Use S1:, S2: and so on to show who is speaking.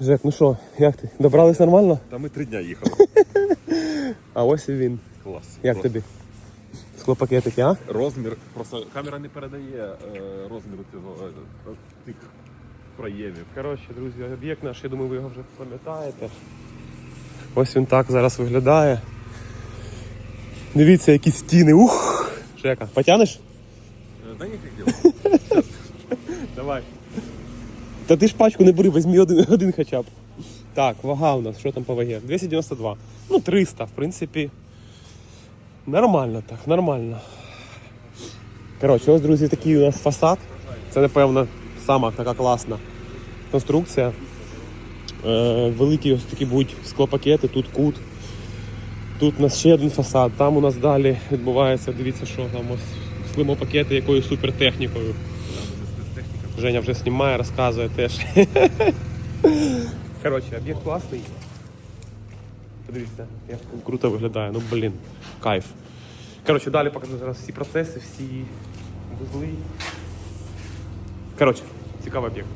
S1: Жек, ну що, як ти? Добрались нормально?
S2: Та ми три дня їхали.
S1: А ось і він.
S2: Клас.
S1: Як тобі? Склопакетики, а?
S2: Розмір, просто камера не передає е, розміру цього е, цих проємів.
S1: Коротше, друзі, об'єкт наш, я думаю, ви його вже пам'ятаєте. Ось він так зараз виглядає. Дивіться, які стіни. Ух! Жека, потянеш?
S2: Е, Да ніфіг діло.
S1: Давай. Та ти ж пачку не бери, візьмі один, один хоча б. Так, вага у нас, що там по вагі? 292. Ну, 300, в принципі. Нормально так, нормально. Коротше, ось, друзі, такий у нас фасад. Це, напевно, сама така класна конструкція. Е, великі ось такі будуть склопакети, тут кут. Тут у нас ще один фасад, там у нас далі відбувається, дивіться, що там ось слимопакети якоюсь супертехнікою. Женя вже знімає, розказує теж. Коротше, об'єкт класний. Подивіться, як круто виглядає. Ну блін, кайф. Коротше, далі покажу зараз всі процеси, всі вузли. Коротше, цікавий об'єкт.